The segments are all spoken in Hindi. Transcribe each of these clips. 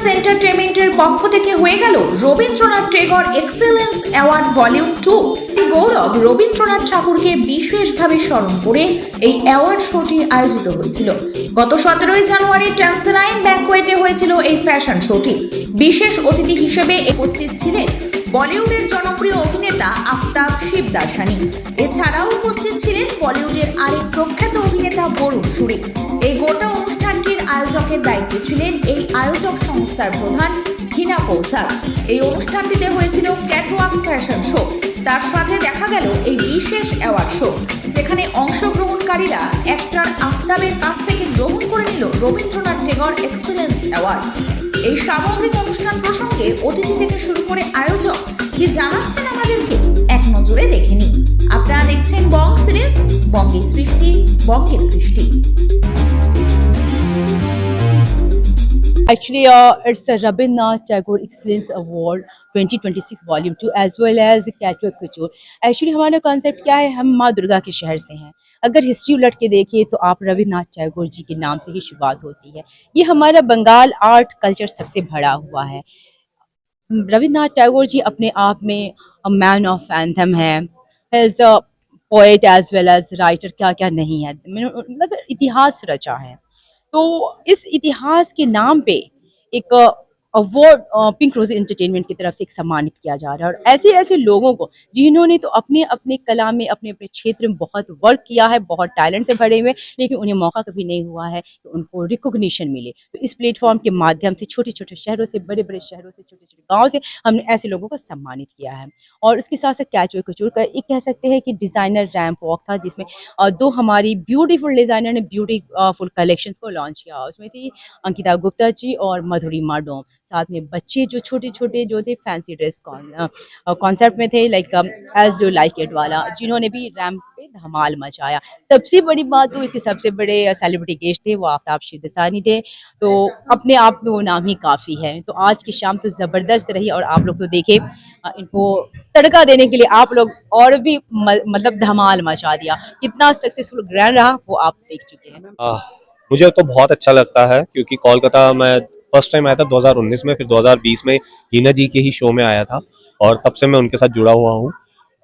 সিনেমাস এন্টারটেনমেন্টের পক্ষ থেকে হয়ে গেল Rabindranath Tagore excellence award volume two গৌরব রবীন্দ্রনাথ ঠাকুরকে বিশেষভাবে স্মরণ করে এই অ্যাওয়ার্ড শোটি আয়োজিত হয়েছিল। গত সতেরোই জানুয়ারি ট্রান্সলাইন ব্যাংকোয়েটে হয়েছিল এই ফ্যাশন শোটি বিশেষ অতিথি হিসেবে উপস্থিত ছিলেন বলিউডের জনপ্রিয় অভিনেতা আফতাব শিবদাসানি। এছাড়াও উপস্থিত ছিলেন বলিউডের আরেক প্রখ্যাত অভিনেতা বরুণ সুরি। এই গোটা অনুষ্ঠানটির আয়োজকের দায়িত্বে ছিলেন এই আয়োজক সংস্থার প্রধান হিনা কৌসার এই অনুষ্ঠানটিতে হয়েছিল ক্যাটওয়াক ফ্যাশন শো তার সাথে দেখা গেল এই বিশেষ অ্যাওয়ার্ড শো যেখানে অংশগ্রহণকারীরা অ্যাক্টর আফতাবের কাছ থেকে গ্রহণ করে নিল রবীন্দ্রনাথ টেগর এক্সেলেন্স অ্যাওয়ার্ড এই সামগ্রিক অনুষ্ঠান প্রসঙ্গে অতিথি থেকে শুরু করে আয়োজক কি জানাচ্ছেন আমাদেরকে এক নজরে দেখে নিন আপনারা দেখছেন বং সিরিজ বঙ্গের সৃষ্টি বঙ্গের কৃষ্টি Actually, uh, it's a Rabindranath Tagore Excellence Award 2026 Volume 2 as well as Catwalk Couture. Actually, हमारा कॉन्सेप्ट क्या है हम माँ दुर्गा के शहर से हैं अगर हिस्ट्री उलट के देखिए तो आप रविन्द्रनाथ टैगोर जी के नाम से ही शुरुआत होती है। ये हमारा बंगाल आर्ट कल्चर सबसे भरा हुआ है। रविन्द्रनाथ टैगोर जी अपने आप में मैन ऑफ़ एंथम है। As a poet as well as writer क्या क्या नहीं है। मतलब इतिहास रचा है। तो इस इतिहास के नाम पे एक अवार्ड पिंक रोज एंटरटेनमेंट की तरफ़ से एक सम्मानित किया जा रहा है। और ऐसे ऐसे लोगों को, जिन्होंने तो अपने अपने कला में, अपने अपने क्षेत्र में बहुत वर्क किया है, बहुत टैलेंट से भरे हुए, लेकिन उन्हें मौका कभी नहीं हुआ है कि उनको रिकॉग्निशन मिले। तो इस प्लेटफॉर्म के माध्यम से छोटे छोटे शहरों से, बड़े बड़े शहरों से, छोटे छोटे गाँव से हमने ऐसे लोगों को सम्मानित किया है। और उसके साथ साथ कैच वे कचूर का एक कह सकते हैं कि डिज़ाइनर रैम्प वॉक था, जिसमें दो हमारी ब्यूटीफुल डिज़ाइनर ने ब्यूटीफुल कलेक्शंस को लॉन्च किया। उसमें थी अंकिता गुप्ता जी और मधुरी माडोम साथ में बच्चे जो छोटे छोटे जो थे फैंसी ड्रेस कॉन्सेप्ट में थे like as do like it वाला, जिन्होंने भी रैम्प पे धमाल मचाया। सबसे बड़ी बात तो इसके सबसे बड़े सेलिब्रिटी गेस्ट थे वो आफ्ताब शिवदसानी थे। तो अपने आप में वो नाम ही काफ़ी है। तो आज की शाम तो ज़बरदस्त रही और आप लोग तो देखे इनको तड़का देने के लिए आप लोग और भी मतलब धमाल मचा दिया। कितना सक्सेसफुल ग्रैंड रहा, वो आप देख चुके हैं। मुझे तो बहुत अच्छा लगता है, क्योंकि कोलकाता मैं फ़र्स्ट टाइम आया था 2019 में, फिर 2020 में हीना जी के ही शो में आया था और तब से मैं उनके साथ जुड़ा हुआ हूँ।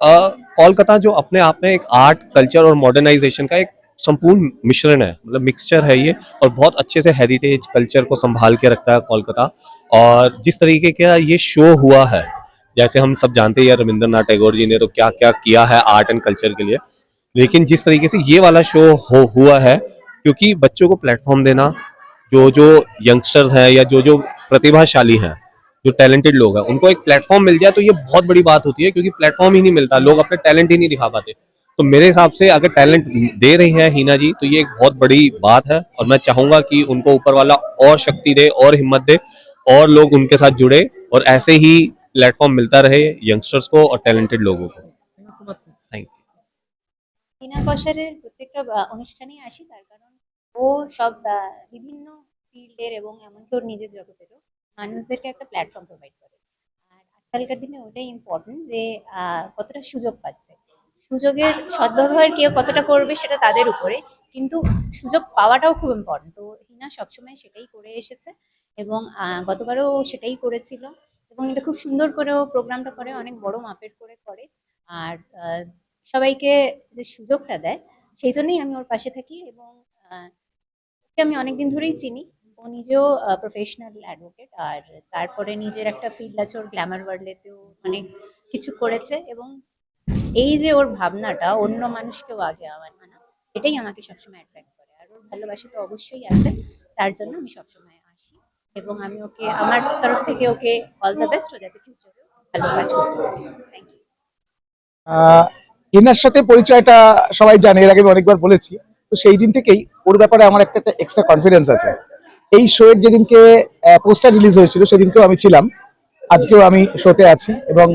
कोलकाता जो अपने आप में एक आर्ट, कल्चर और मॉडर्नाइजेशन का एक संपूर्ण मिश्रण है मतलब मिक्सचर है ये और बहुत अच्छे से हेरिटेज कल्चर को संभाल के रखता है कोलकाता। और जिस तरीके का ये शो हुआ है, जैसे हम सब जानते हैं रविंद्रनाथ टैगोर जी ने तो क्या क्या किया है आर्ट एंड कल्चर के लिए, लेकिन जिस तरीके से ये वाला शो हो, हुआ है, क्योंकि बच्चों को प्लेटफॉर्म देना जो जो यंगस्टर्स हैं या जो जो प्रतिभाशाली हैं जो टैलेंटेड लोग हैं उनको एक प्लेटफॉर्म मिल जाए तो ये बहुत बड़ी बात होती है क्योंकि प्लेटफॉर्म ही नहीं मिलता लोग अपने टैलेंट ही नहीं दिखा पाते तो मेरे हिसाब से अगर टैलेंट दे रही है हीना जी तो ये एक बहुत बड़ी बात है और मैं चाहूंगा कि उनको ऊपर वाला और शक्ति दे और हिम्मत दे और लोग उनके साथ जुड़े और ऐसे ही प्लेटफॉर्म मिलता रहे यंगस्टर्स को और टैलेंटेड लोगों को थैंक यू টিনা কসারের প্রত্যেকটা আহ, অনুষ্ঠানেই আসি তার কারণ ও সব বিভিন্ন ফিল্ডের এবং এমনকি ওর নিজের জগতেরও মানুষদেরকে একটা প্ল্যাটফর্ম প্রোভাইড করে। আর আজকালকার দিনে ওটাই ইম্পর্টেন্ট যে কতটা সুযোগ পাচ্ছে। সুযোগের সদ্ব্যবহার কেউ কতটা করবে সেটা তাদের উপরে, কিন্তু সুযোগ পাওয়াটাও খুব ইম্পর্টেন্ট তো হিনা সবসময় সেটাই করে এসেছে এবং গতবারও সেটাই করেছিল এবং এটা খুব সুন্দর করেও প্রোগ্রামটা করে, অনেক বড় মাপের করে করে। আর সবাইকে যে সুযোগটা দেয়, সেই জন্যই আমি ওর পাশে থাকি এবং আমি অনেকদিন ধরেই চিনি। ও নিজেও প্রফেশনাল অ্যাডভোকেট আর তারপরে নিজের একটা ফিল্ড আছে ওর গ্ল্যামার ওয়ার্ল্ডেতেও অনেক কিছু করেছে এবং এই যে ওর ভাবনাটা অন্য মানুষকেও আগে আওয়ান আনা এটাই আমাকে সবসময় অ্যাট্রাক্ট করে। আর ওর ভালোবাসা তো অবশ্যই আছে, তার জন্য আমি সবসময় আসি এবং আমি ওকে, আমার তরফ থেকে ওকে অল দ্য বেস্ট ও যাতে ফিউচারে ভালো কাজ করতে পারে। থ্যাংক ইউ এনার সাথে পরিচয়টা সবাই জানে, এর আগে আমি অনেকবার বলেছি। তো সেই দিন থেকেই ওর ব্যাপারে আমার একটা একটা এক্সট্রা কনফিডেন্স আছে। এই শো এর যেদিনকে পোস্টার রিলিজ হয়েছিল, সেদিনকেও আমি ছিলাম। আজকেও আমি শোতে আছি এবং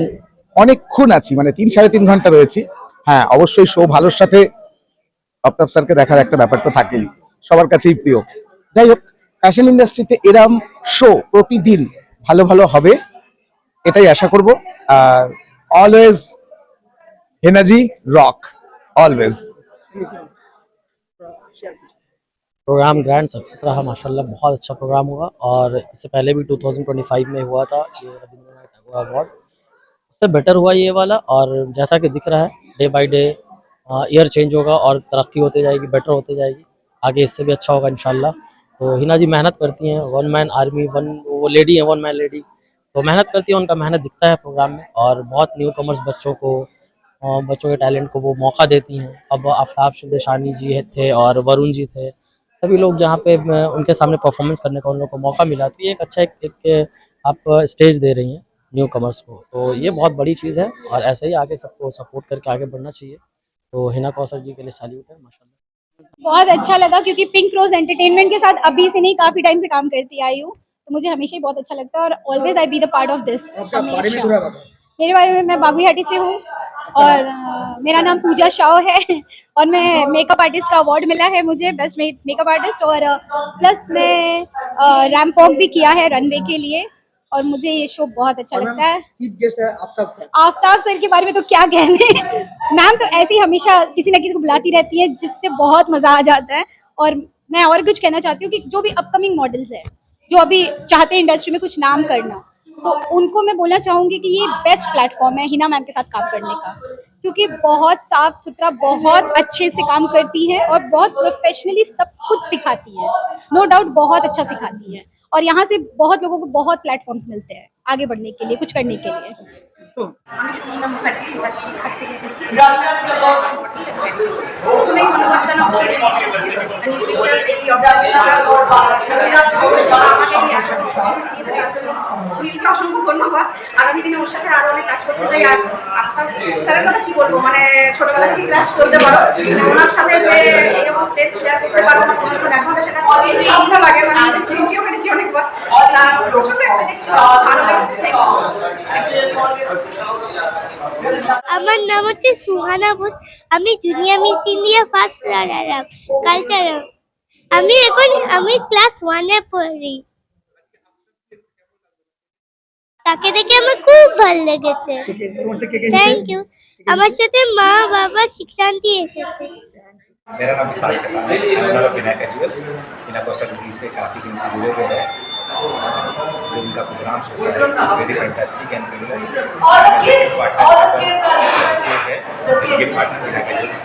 অনেকক্ষণ আছি মানে তিন, সাড়ে তিন ঘণ্টা রয়েছি। হ্যাঁ অবশ্যই শো ভালোর সাথে অফতাব স্যারকে দেখার একটা ব্যাপার তো থাকেই, সবার কাছেই প্রিয়। যাই হোক ফ্যাশন ইন্ডাস্ট্রিতে এরম শো প্রতিদিন ভালো ভালো হবে, এটাই আশা করব। Always Hena ji rock always program grand success रहा, माशाल्लाह, बहुत अच्छा प्रोग्राम हुआ और इससे पहले भी 2025 में हुआ था, ये रविंद्रनाथ टैगोर अवार्ड उससे बेटर हुआ ये वाला और जैसा कि दिख रहा है day by day year change होगा और तरक्की होती जाएगी बेटर होती जाएगी, आगे इससे भी अच्छा होगा इंशाल्लाह। तो हिना जी मेहनत करती हैं वन मैन आर्मी वन वो लेडी है वन मैन लेडी तो मेहनत करती है, उनका मेहनत दिखता है प्रोग्राम में और बहुत न्यू कमर्स बच्चों को बच्चों के टैलेंट को वो मौका देती हैं। अब आफ्ताब शिंदेशानी जी थे और वरुण जी थे सभी लोग जहाँ पे उनके सामने परफॉर्मेंस करने का उन लोगों को मौका मिला तो ये एक अच्छा एक, एक आप स्टेज दे रही हैं न्यू कमर्स को। तो ये बहुत बड़ी चीज़ है और ऐसे ही आगे सबको सपोर्ट करके आगे बढ़ना चाहिए। तो हिना कौशल जी के लिए सैल्यूट है माशाल्लाह। बहुत अच्छा लगा क्योंकि पिंक रोज एंटरटेनमेंट के साथ अभी से नहीं काफ़ी टाइम से काम करती आई हूँ। तो मुझे हमेशा ही बहुत अच्छा लगता है और always I be the part of this मेरे बारे में मैं बागुईहाटी से हूँ। और अ, मेरा नाम पूजा शाह है और मैं मेकअप आर्टिस्ट का अवार्ड मिला है मुझे बेस्ट मेकअप आर्टिस्ट और प्लस मैं रैम्प वॉक भी किया है रनवे के लिए और मुझे ये शो बहुत अच्छा लगता है। चीफ गेस्ट है आफ्ताब सर आफ्ताब सर के बारे में तो क्या कहने मैम तो ऐसे ही हमेशा किसी ना किसी को बुलाती रहती है जिससे बहुत मज़ा आ जाता है। और मैं और कुछ कहना चाहती हूँ कि जो भी अपकमिंग मॉडल्स है जो अभी चाहते हैं इंडस्ट्री में कुछ नाम करना तो उनको मैं बोलना चाहूँगी कि ये बेस्ट प्लेटफॉर्म है हिना मैम के साथ काम करने का, क्योंकि बहुत साफ़ सुथरा, बहुत अच्छे से काम करती है और बहुत प्रोफेशनली सब कुछ सिखाती है। नो डाउट बहुत अच्छा सिखाती है। और यहाँ से बहुत लोगों को बहुत प्लेटफॉर्म्स मिलते हैं, आगे बढ़ने के लिए, कुछ करने के लिए। আমি অসংখ্য ধন্যবাদ। আগামী দিনে ওর সাথে আরও অনেক কাজ করতে চাই। আর আপনার স্যারের কথা কি বলব? মানে ছোটবেলা থেকে ক্লাস চলতে পারো। ওনার সাথে যে এরকম স্টেজ শেয়ার করতে পারব সেটা লাগে। মানে চিন্তিও করেছি অনেকবার। প্রচণ্ড ভালো লেগেছে। আমার নাম হচ্ছে সুহানা বোস আমি junior Miss India first runner up culture আমি এখন আমি ক্লাস ওয়ানে পড়ি তাকে দেখে আমার খুব ভালো লেগেছে থ্যাংক ইউ আমার সাথে মা বাবা শিক্ষান্তি এসেছে मेरा नाम विशाल खन्ना है ओनर ऑफ विनायक एजुअल्स बिना कौशल जी से काफ़ी दिन से जुड़े हुए हैं जो उनका प्रोग्राम होता है very fantastic and. Partner Vinayak एजुअल्स